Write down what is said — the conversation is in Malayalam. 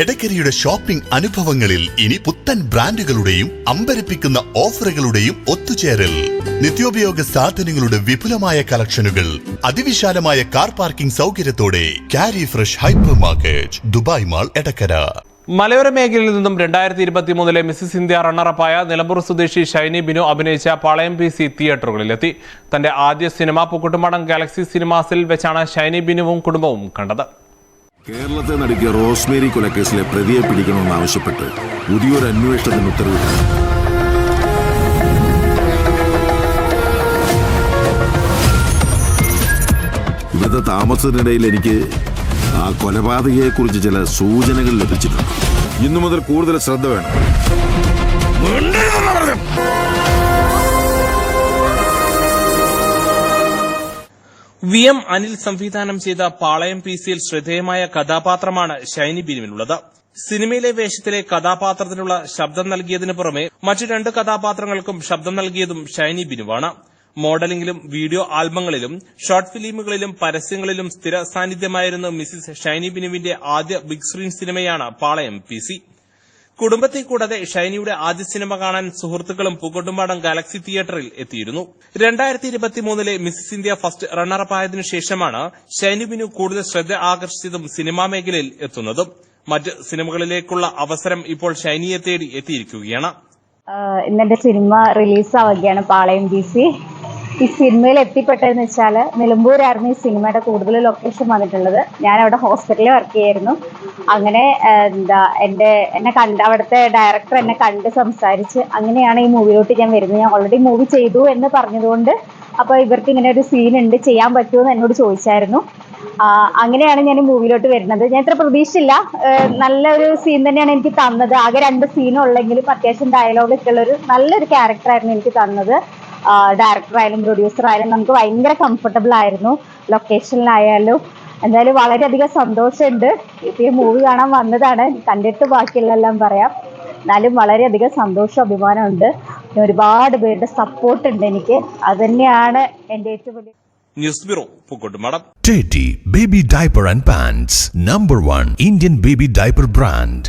എടക്കരയുടെ ഷോപ്പിംഗ് അനുഭവങ്ങളിൽ ഇനി പുത്തൻ ബ്രാൻഡുകളുടെയും അമ്പരപ്പിക്കുന്ന ഓഫറുകളുടെയും ഒത്തുചേരൽ. നിത്യോപയോഗ സാധനങ്ങളുടെ വിപുലമായ കളക്ഷനുകൾ അതിവിശാലമായ car parking സൗകര്യത്തോടെ Kari fresh hypermarket Dubai mall Edakkara. മലയോര മേഖലയിൽ നിന്നും രണ്ടായിരത്തി ഇരുപത്തി മൂന്നിലെ മിസ്സിസ് ഇന്ത്യ റണ്ണറപ്പായ നിലമ്പൂർ സ്വദേശി ഷൈനി ബിനു അഭിനയിച്ച പാളയം പി സി തിയേറ്ററുകളിലെത്തി. തന്റെ ആദ്യ സിനിമ പൂക്കുട്ടുമാടം ഗാലക്സി സിനിമാസിൽ വെച്ചാണ് ഷൈനി ബിനുവും കുടുംബവും കണ്ടത്. കേരളത്തെ നടുക്കിയ റോസ്മേരി കൊലക്കേസിലെ പ്രതിയെ പിടിക്കണമെന്നാവശ്യപ്പെട്ട് പുതിയൊരു അന്വേഷണത്തിന് ഉത്തരവിട്ടു. ഇവിടുത്തെ താമസത്തിനിടയിൽ എനിക്ക് ആ കൊലപാതകയെക്കുറിച്ച് ചില സൂചനകൾ ലഭിച്ചിട്ടുണ്ട്. ഇന്നു മുതൽ കൂടുതൽ ശ്രദ്ധ വേണം. വി എം അനിൽ സംവിധാനം ചെയ്ത പാളയം പി സിയിൽ ശ്രദ്ധേയമായ കഥാപാത്രമാണ് ഷൈനി ബിനുവിനുള്ളത് സിനിമയിലെ വേഷത്തിലെ കഥാപാത്രത്തിനുള്ള ശബ്ദം നൽകിയതിനു പുറമെ മറ്റു രണ്ട് കഥാപാത്രങ്ങൾക്കും ശബ്ദം നൽകിയതും ഷൈനി ബിനുവാണ്. മോഡലിംഗിലും വീഡിയോ ആൽബങ്ങളിലും ഷോർട്ട് ഫിലിമുകളിലും പരസ്യങ്ങളിലും സ്ഥിര സാന്നിധ്യമായിരുന്നു മിസിസ് ഷൈനി ബിനുവിന്റെ ആദ്യ ബിഗ് സ്ക്രീൻ സിനിമയാണ് പാളയം പി കുടുംബത്തെ കൂടാതെ ഷൈനിയുടെ ആദ്യ സിനിമ കാണാൻ സുഹൃത്തുക്കളും പൂക്കോട്ടുംപാടം ഗാലക്സി തിയേറ്ററിൽ എത്തിയിരുന്നു. രണ്ടായിരത്തി ഇരുപത്തിമൂന്നിലെ Mrs India first runner up ആയതിനു ശേഷമാണ് ഷൈനി ബിനു കൂടുതൽ ശ്രദ്ധ ആകർഷിച്ചതും സിനിമാ മേഖലയിൽ എത്തുന്നതും. മറ്റ് സിനിമകളിലേക്കുള്ള അവസരം ഇപ്പോൾ ഷൈനിയെ തേടി എത്തിയിരിക്കുകയാണ്. ഇന്നെന്റെ സിനിമ റിലീസ് ആവുകയാണ് പാളയം ബി സി. ഈ സിനിമയിൽ എത്തിപ്പെട്ടതെന്ന് വെച്ചാൽ നിലമ്പൂരായിരുന്നു ഈ സിനിമയുടെ കൂടുതൽ ലൊക്കേഷൻ വന്നിട്ടുള്ളത്. ഞാൻ അവിടെ ഹോസ്പിറ്റലിൽ വർക്ക് ചെയ്യായിരുന്നു. അങ്ങനെ എന്താ എന്റെ എന്നെ കണ്ട് അവിടുത്തെ ഡയറക്ടർ എന്നെ കണ്ട് സംസാരിച്ച് അങ്ങനെയാണ് ഈ മൂവിയിലോട്ട് ഞാൻ വരുന്നത്. ഞാൻ ഓൾറെഡി മൂവി ചെയ്തു എന്ന് പറഞ്ഞതുകൊണ്ട് അപ്പോൾ ഇവർക്ക് ഇങ്ങനെ ഒരു സീൻ ഉണ്ട് ചെയ്യാൻ പറ്റുമോ എന്ന് എന്നോട് ചോദിച്ചായിരുന്നു. അങ്ങനെയാണ് ഞാൻ മൂവിയിലോട്ട് വരുന്നത്. ഞാൻ ഇത്ര പ്രതീക്ഷിച്ചില്ല. ഏഹ് നല്ലൊരു സീൻ തന്നെയാണ് എനിക്ക് തന്നത്. ആകെ രണ്ട് സീനും ഉള്ളെങ്കിലും അത്യാവശ്യം ഡയലോഗ് ഒക്കെ ഉള്ളൊരു നല്ലൊരു ക്യാരക്ടറായിരുന്നു എനിക്ക് തന്നത്. ഡയറക്ടർ ആയാലും പ്രൊഡ്യൂസർ ആയാലും നമുക്ക് ഭയങ്കര കംഫർട്ടബിൾ ആയിരുന്നു. ലൊക്കേഷനിലായാലും എന്തായാലും വളരെയധികം സന്തോഷമുണ്ട്. ഇപ്പൊ ഈ മൂവി കാണാൻ വന്നതാണ്. കണ്ടിട്ട് ബാക്കിയുള്ളതെല്ലാം പറയാം. എന്നാലും വളരെയധികം സന്തോഷം അഭിമാനമുണ്ട് പിന്നെ ഒരുപാട് പേരുടെ സപ്പോർട്ട് ഉണ്ട് എനിക്ക്. അത് തന്നെയാണ് എന്റെ ഏറ്റവും വലിയ news bureau Pookkottu madam teddy baby Diaper and pants number one Indian baby diaper brand.